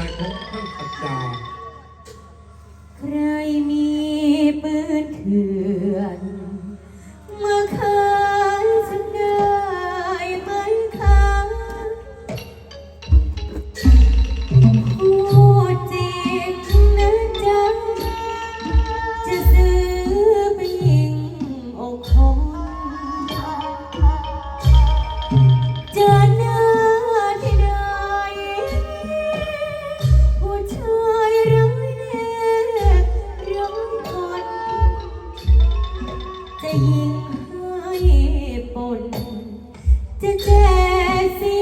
กาของท่านสัจจา ใครมีปืนถือ จะแจกเสี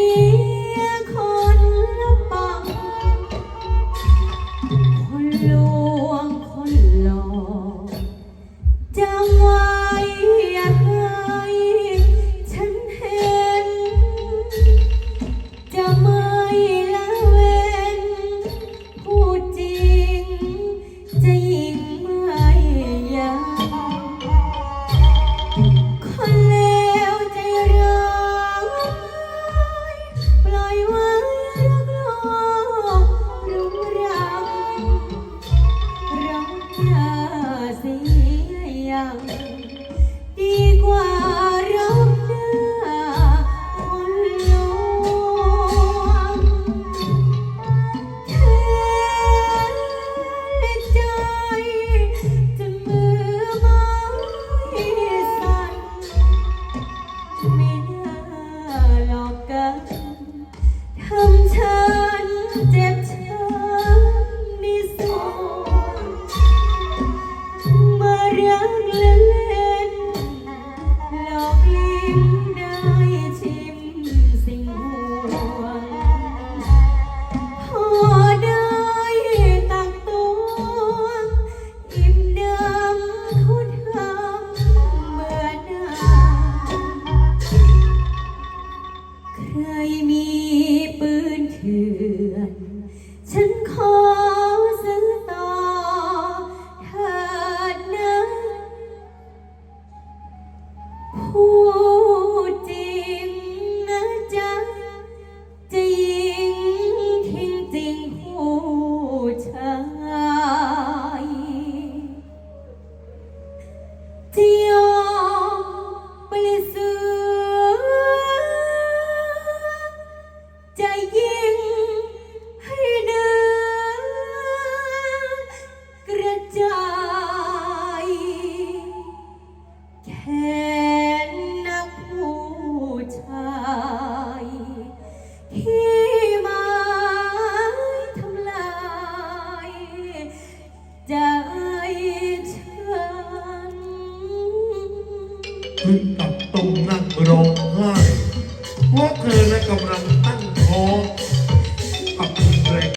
ยคนละปังคนลวงคนหลอกจังหวะ 跟 ถึงกับต้องนั่งร้องไห้เพราะเธอนะกำลัง